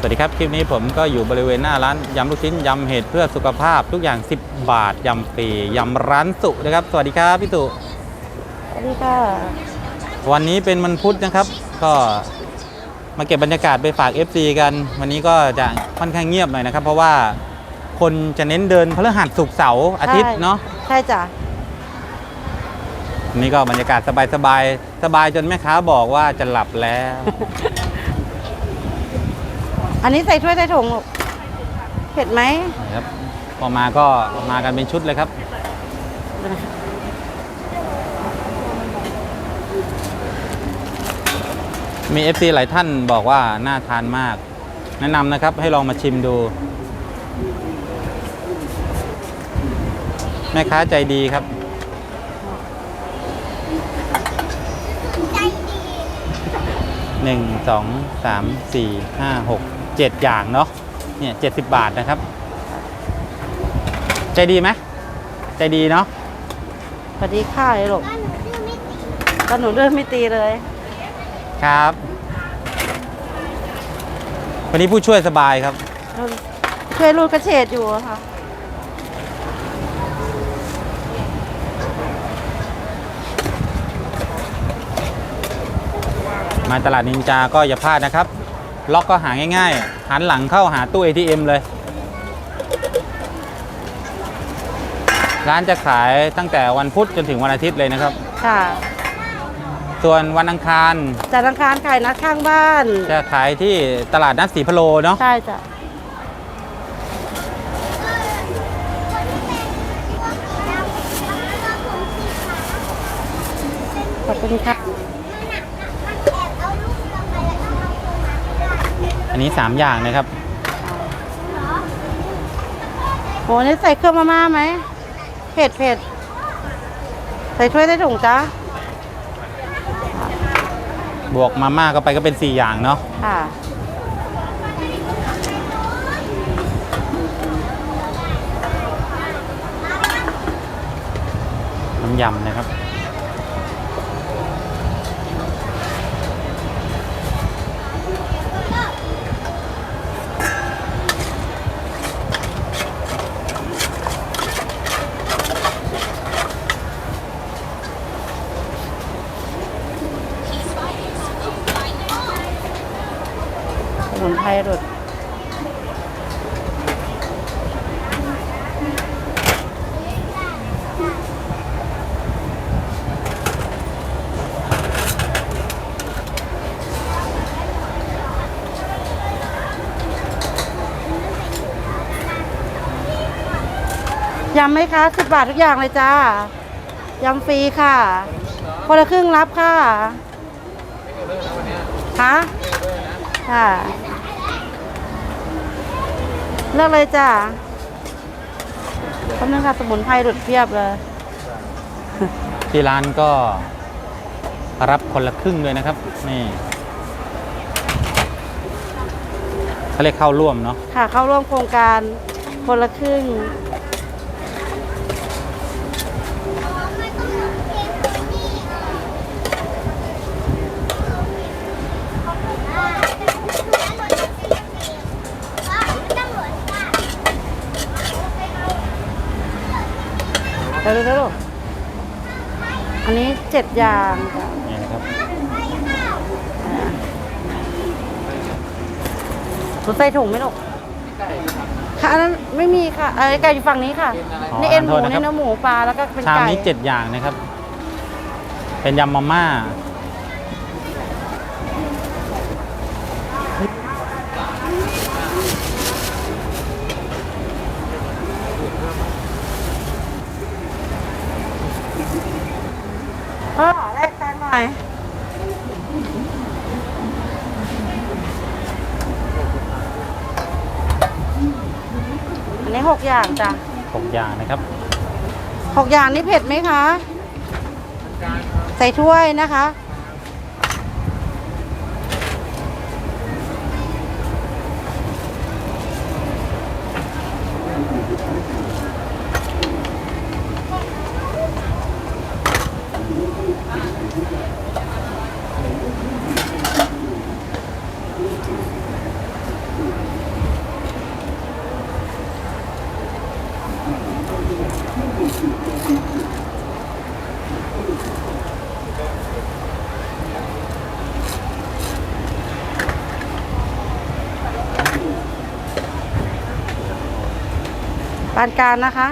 สวัสดีครับ คลิปนี้ผมก็อยู่บริเวณหน้าร้านยำลูกชิ้นยำเห็ดเพื่อสุขภาพทุกอย่าง 10 บาทยำฟรียำร้านสุนะครับ สวัสดีครับพี่สุสวัสดีค่ะวันนี้เป็นวันพุธนะครับ ก็มาเก็บบรรยากาศไปฝาก FC กัน วันนี้ก็จะค่อนข้างเงียบหน่อยนะครับ เพราะว่าคนจะเน้นเดินพฤหัสศุกร์เสาร์อาทิตย์เนาะใช่จ้ะวันนี้ก็บรรยากาศสบายสบายๆสบายจนแม่ค้าบอกว่าจะหลับแล้ว อันนี้ใส่ถ้วยใส่ถุงลูกเผ็ดไหมนะครับพอมาก็มากันเป็นชุดเลยครับ มี FC หลายท่านบอกว่าน่าทานมาก แนะนำนะครับให้ลองมาชิมดู แม่ค้าใจดีครับ หนึ่งสองสามสี่ห้าหก เจ็ดอย่างเนาะเนี่ยเจ็ดสิบบาทนะครับ ใจดีไหมใจดีเนาะสวัสดีค่ะไอ้ลูกก็หนูเริ่มไม่ตีเลย ครับ วันนี้ผู้ช่วยสบายครับ ช่วยรูดกระเฉดอยู่อะค่ะ มาตลาดนินจาก็อย่าพลาดนะครับ ล็อกก็หาง่ายๆ หันหลังเข้าหาตู้ ATM เลย ร้านจะขายตั้งแต่วันพุธจนถึงวันอาทิตย์เลยนะครับ ค่ะ ส่วนวันอังคารจันทร์อังคารขายนัดข้างบ้าน จะขายที่ตลาดนัดสีพะโลเนาะ ใช่จ้ะ ขอบคุณค่ะ นนี้ 3 อย่างนะครับ โหนี่ใส่เครื่องมาม่าไหมเผ็ดเผ็ดใส่ถ้วยใส่ถุงจ้ะบวกมาม่าก็ไปก็เป็น 4 อย่างเนาะค่ะ น้ำยำนะครับ ยำไหมคะสิบบาททุกอย่างเลยจ้ายำฟรีค่ะ คนละครึ่งรับค่ะคะค่ะเลือกเลยจ้าคำนึงค่ะสมุนไพรหลุดเพียบเลย ที่ร้านก็รับคนละครึ่งด้วยนะครับ นี่เขาเรียกเข้าร่วมเนาะค่ะเข้าร่วมโครงการคนละครึ่ง เร็วเร็วๆอันนี้เจ็ดอย่างจ้ะนี่นะครับหนูใส่ถุงไหมลูกค่ะอันนั้นไม่มีค่ะเออไก่อยู่ฝั่งนี้ค่ะอ๋อนี่เอ็นหมูขอโทษนะครับนี่เนื้อหมูปลาแล้วก็เป็นชามไก่นี้7อย่างนะครับ เป็นยำมาม่า เออแลกแตงหน่อยอันนี้หกอย่างจ้ะ6อย่างนะครับหกอย่างนี้เผ็ดไหมคะ ใส่ถ้วยนะคะ ปานกลางนะคะ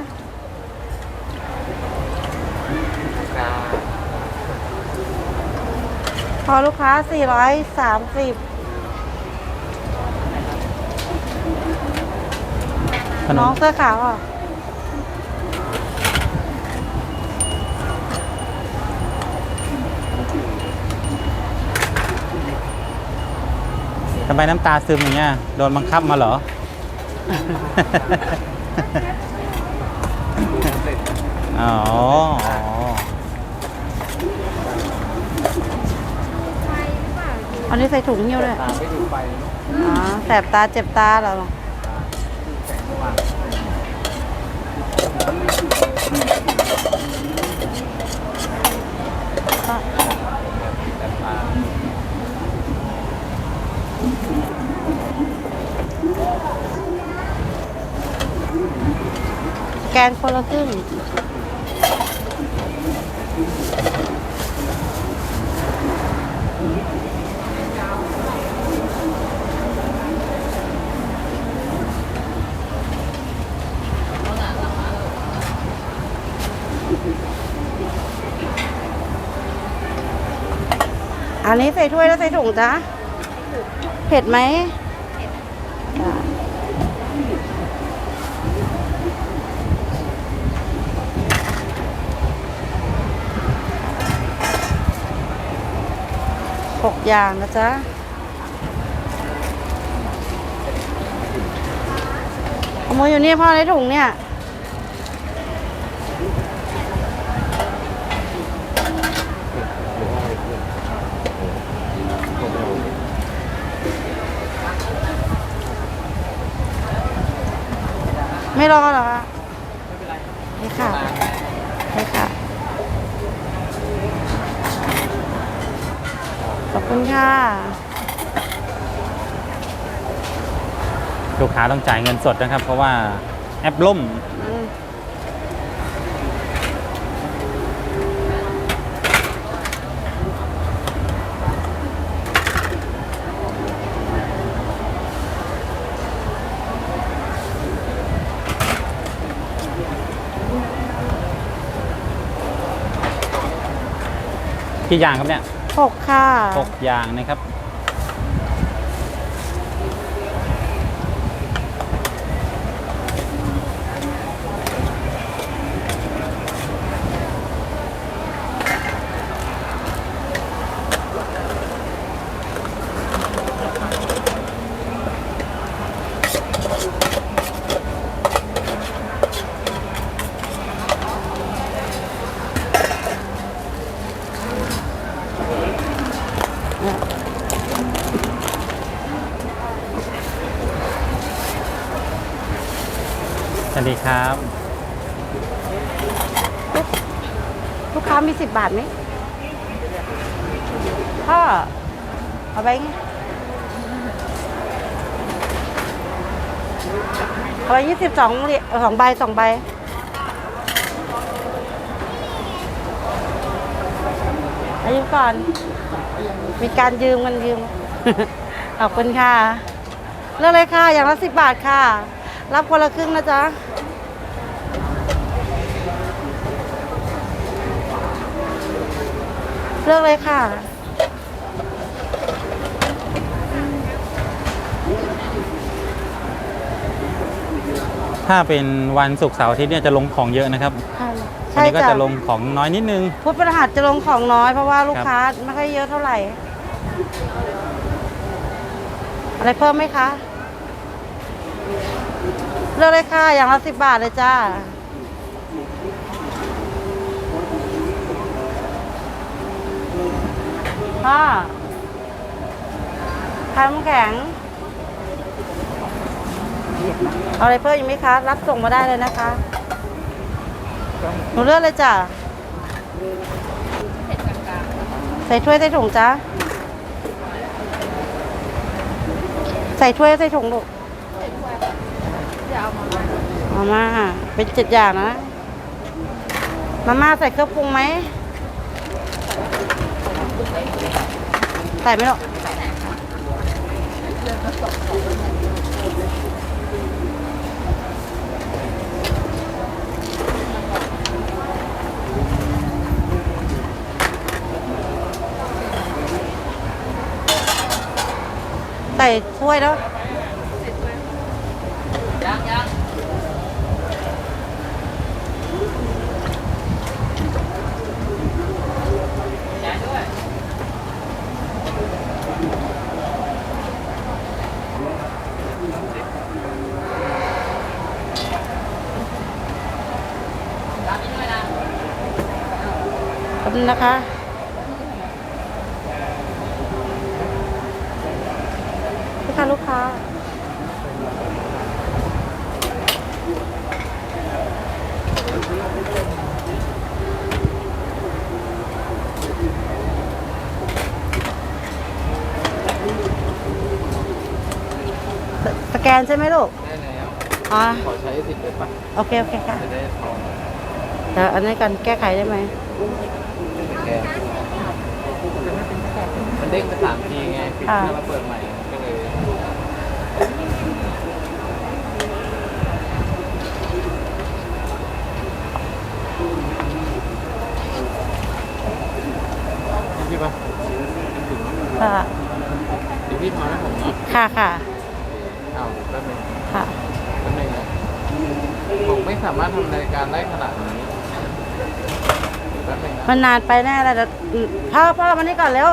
พอลูกค้า430ขนน้องมเสื้อขาวอะ ทำไมน้ำตาซึมอย่างเงี้ยโดนบังคับมาเหรอ อ๋ออ๋ออันนี้ใส่ถุงหิ้วเลยอ๋อแสบตาเจ็บตาเหรอแกนคนละครึ่ง อันนี้ใส่ถ้วยแล้วใส่ถุงจ้ะเผ็ดไหมหกอย่างนะจ๊ะเอมืออยู่นี่พ่อในถุงเนี่ย ไม่รอเหรอคะไม่เป็นไรค่ะไม่ค่ะ ขอบคุณค่ะ ลูกค้าต้องจ่ายเงินสดนะครับ เพราะว่าแอปล่ม กี่อย่างครับเนี่ยหกค่ะหกอย่างนะครับ วัสดีครับ ลูกค้ามีสิบบาทไหมพ่อเอาไปไงเอาไปยี่สิบสองเหรียญสองใบสองใบอายุก่อน มีการยืมกันยืม ขอบคุณค่ะเลือกเลยค่ะ อย่างละสิบบาทค่ะ รับคนละครึ่งนะจ๊ะ เลือกเลยค่ะ ถ้าเป็นวันศุกร์เสาร์อาทิตย์เนี่ยจะลงของเยอะนะครับค่ะวันใช่นี้ก็จ้ะจะลงของน้อยนิดนึง พุธพฤหัสจะลงของน้อยเพราะว่าลูกครับ ค้าไม่ค่อยเยอะเท่าไหร่ อะไรเพิ่มไหมคะ เลือกเลยค่ะ อย่างละสิบบาทเลยจ้า พ่อทำน้ำแข็งเอาอะไรเพิ่มอีกไหมคะ รับส่งมาได้เลยนะคะหนูเลือกเลยจ้ะใส่ถ้วยใส่ถุงจ้ะใส่ถ้วยใส่ถุงลูกมาม่าเป็นเจ็ดอย่างนะมาม่าใส่เครื่องปรุงไหม ใส่ไปมเนาะใส่ถ้วยแล้ว นะคะ ลูกค้าลูกค้าสสแกนใช่ไหมลูก ได้แล้วอ๋อ ขอใช้สิทธิ์เลยปะโอเค โอเคค่ะจะได้ทองเดี๋ยวอันนี้กันแก้ไขได้ไหม แก มันเด้งไปสามทีไงปิดอ่าแล้วมาเปิดใหม่ก็เลยพี่ปะค่ะเดี๋ยวพี่ทอนให้ผมเนาะค่ะค่ะเอาแป๊บนึงค่ะแป๊บนึงนะผมไม่สามารถทำรายการได้ขนาดนี้แป๊บนึงนะมันนานไปแน่แล้วเดี๋ยวพ่อพ่อมานี่ก่อนเร็ว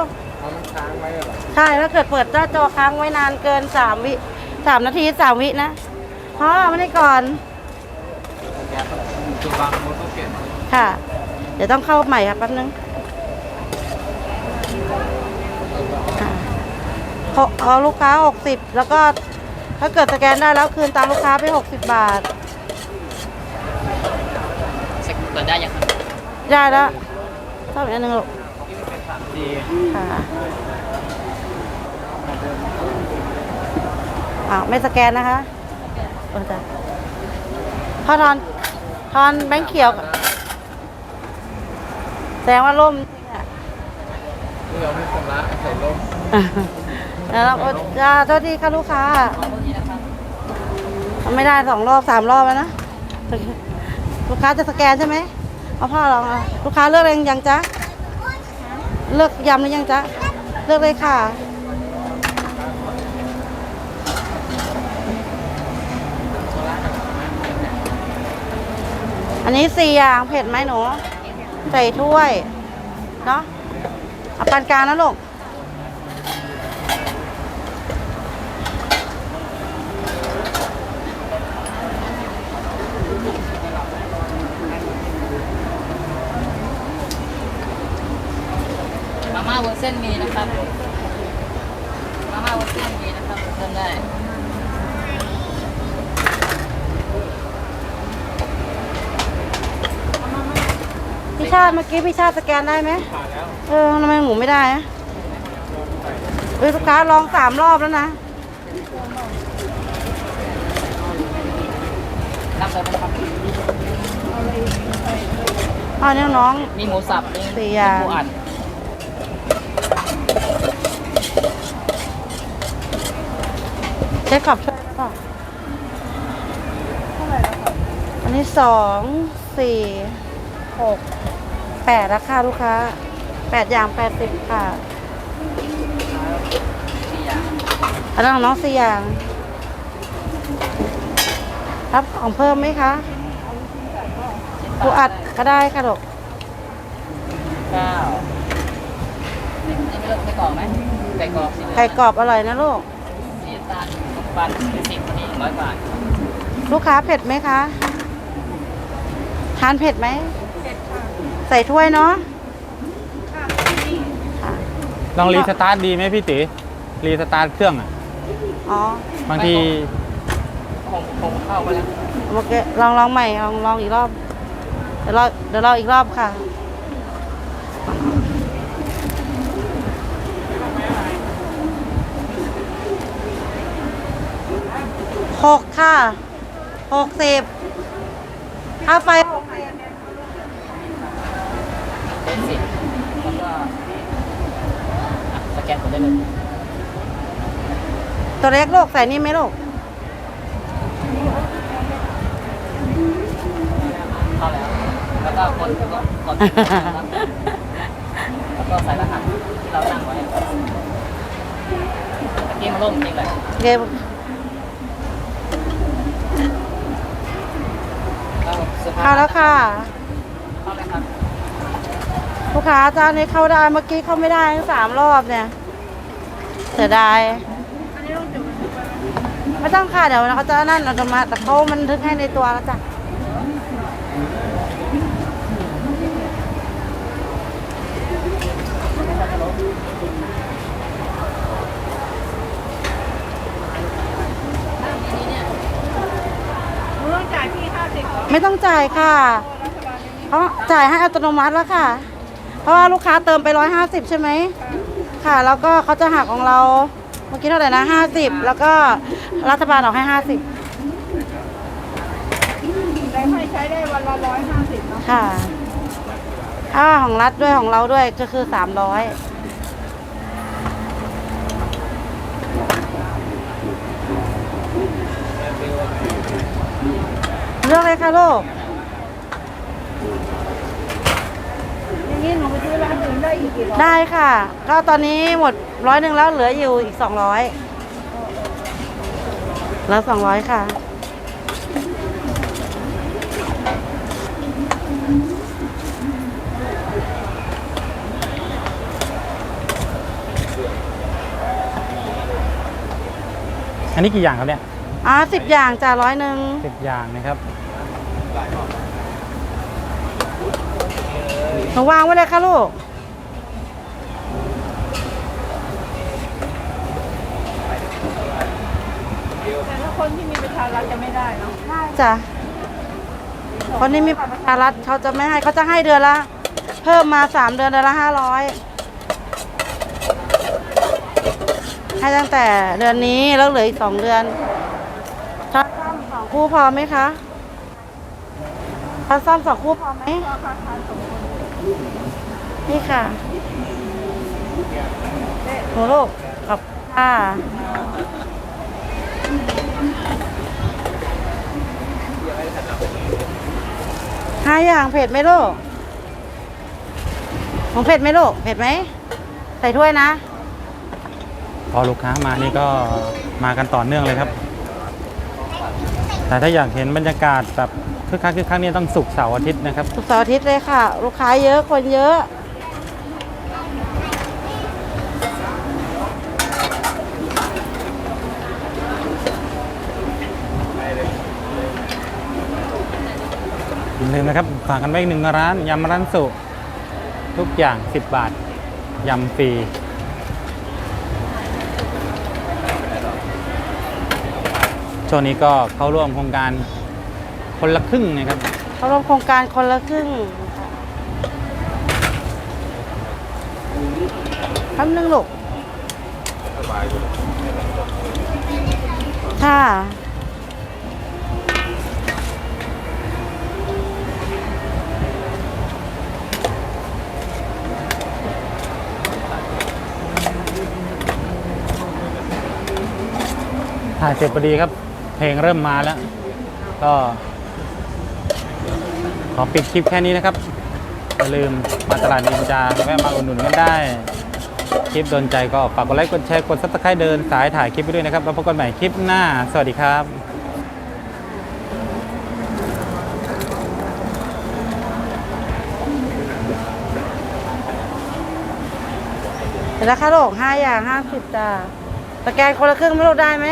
ใช่ถ้าเกิดเปิดหน้าจอค้างไว้นานเกินสามวิสามนาทีสามวินะพ่อมานี่ก่อนแกคือบางโมต้องเปลี่ยนค่ะ เดี๋ยวต้องเข้าใหม่ครับแป๊บนึงค่ะเอาเอาลูกค้าหกสิบแล้วก็ถ้าเกิดสแกนได้แล้วคืนตามลูกค้าไปหกสิบบาทเซ็กเปิดได้ยังครับได้แล้วชอบอีกอันหนึ่งลูกดีค่ะ อ้าวไม่สแกนนะคะเออจ้ะพอทอนทอนแบงค์เขียวก่อนแสดงว่าล่มจริงอะนี่เราไม่ชำระใส่ร่มแล้วเราก็จะโทษทีค่ะลูกค้าทำไม่ได้สองรอบสามรอบแล้วนะ ลูกค้าจะสแกนใช่ไหมเอาพ่อลองเอาลูกค้าเลือกเองยังจ๊ะเลือกยำหรือยังจ๊ะเลือกเลยค่ะ อันนี้สี่อย่างเผ็ดไหมหนู ใส่ถ้วย เนาะเอาปานกลางนะลูกมาม่าวุ้นเส้นมีนะครับ มาม่าวุ้นเส้นมีนะครับเติมได้ ชาติเมื่อกี้พี่ชาติสแกนได้ไหมเออทำไมหมูไม่ได้อะเอ้ยลูกค้าลองสามรอบแล้วนะรับเลยนะครับอ้าวเนี่ยน้อง มีหมูสับมีสี่อย่าง หมูอัดเช็คขอบช่วยป่ะอันนี้สองสี่หก แปดราคาลูกค้าแปดอย่างแปดสิบค่ะสี่อย่างอันนั้นของน้องสี่อย่าง รับของเพิ่มไหมคะปูอัดก็ได้ค่ะลูกเก้านี่ไม่เลือกไส้กรอกไหมไก่กรอกสี่ไข่กรอบอร่อยนะลูกสี่ตาลขนมปังเป็นสิบวันนี้หนึ่งร้อยบาท ลูกค้าเผ็ดไหมคะ ทานเผ็ดไหมเผ็ดค่ะใส่ถ้วยเนาะค่ะลองรีสตาร์ทดีไหมพี่ติรีสตาร์ทเครื่องอะอ๋อบางทีคงคงเข้าไปแล้วโอเคลองลองใหม่ลองลองอีกรอบ เดี๋ยวเราเดี๋ยวเราอีกรอบค่ะ หกค่ะ หกสิบค่าไฟ เป็นสิบแล้วก็อะส แกนผมได้เลยตัวเล็กลูกใส่นี่ไหมลูกเข้าแล้ว แล้วก็กดกดกดนะครับแล้วก็ใส่รหัสที่เราตั้งไว้เมื่อกี้มันลร่มจริงเลยเกมเอาเสื้อผ้าเข้าแล้วค่ะ เข้าไหมครับ ลูกค้าเจ้านี้เข้าได้เมื่อกี้เข้าไม่ได้ทั้งสามรอบเนี่ยเสียดายไม่ต้องค่ะเดี๋ยวเขาจะนั่นอัตโนมัติแต่เขามันทึกให้ในตัวแล้วจ้ะไม่ต้องจ่ายค่ะเขาจ่ายให้อัตโนมัติแล้วค่ะ เพราะว่าลูกค้าเติมไปร้อยห้าสิบใช่ไหมค่ะ แล้วก็เขาจะหักของเราเมื่อกี้เท่าไหร่นะห้าสิบแล้วก็รัฐบาลออกให้ห้าสิบได้ให้ใช้ได้วันละร้อยห้าสิบค่ะถ้าของรัฐด้วยของเราด้วยก็คือสามร้อยเลือกเลยค่ะลูก ได้ค่ะ ก็ตอนนี้หมดร้อยหนึ่งแล้วเหลืออยู่อีกสองร้อยแล้วสองร้อยค่ะ อันนี้กี่อย่างครับเนี่ยอ่าสิบอย่างจ่าร้อยหนึ่งสิบอย่างนะครับ หนูวางไว้เลยค่ะลูก แต่ถ้าคนที่มีประชารัฐจะไม่ได้เนาะจ้ะคนที่มีบัตรประชารัฐเขาจะไม่ให้เขาจะให้เดือนละ เพิ่มมาสามเดือนเดือนละห้าร้อยให้ตั้งแต่เดือนนี้แล้วเหลืออีกสองเดือนถ้าซ่อมสองคู่พอไหมคะถ้าซ่อมสองคู่พอไหมนี่ค่ นี่ค่ะหนูลูกขอบค่ะห้าอย่างเผ็ดไหมลูกของเผ็ดไหมลูกเผ็ดไหม ใส่ถ้วยนะ พอลูกค้ามานี่ก็มากันต่อเนื่องเลยครับ แต่ถ้าอยากเห็นบรรยากาศแบบ คึกคักคึกคักนี่ต้องศุกร์เสาร์อาทิตย์นะครับ ทุกเสาร์อาทิตย์เลยค่ะ ลูกค้าเยอะคนเยอะ อย่าลืมนะครับฝากกันไว้อีกหนึ่งร้านยำร้านสุ ทุกอย่าง 10 บาทยำฟรีช่วงนี้ก็เข้าร่วมโครงการ คนละครึ่งนะครับ เขาร่วมโครงการคนละครึ่งคำนึงลูกค่ะ ถ่ายเสร็จพอดีครับ เพลงเริ่มมาแล้ว ก็ ขอปิดคลิปแค่นี้นะครับ อย่าลืมมาตลาดนินจาแวะมาอุดหนุนกันได้ คลิปโดนใจก็ฝากกดไลค์ กดแชร์ กดซับสไครต์เดินสายถ่ายคลิปไปด้วยนะครับ แล้วพบกันใหม่คลิปหน้า สวัสดีครับเห็นแล้วค่ะลูกห้าอย่างห้าสิบจ้าสแกนคนละครึ่งไม่รู้ได้ไหม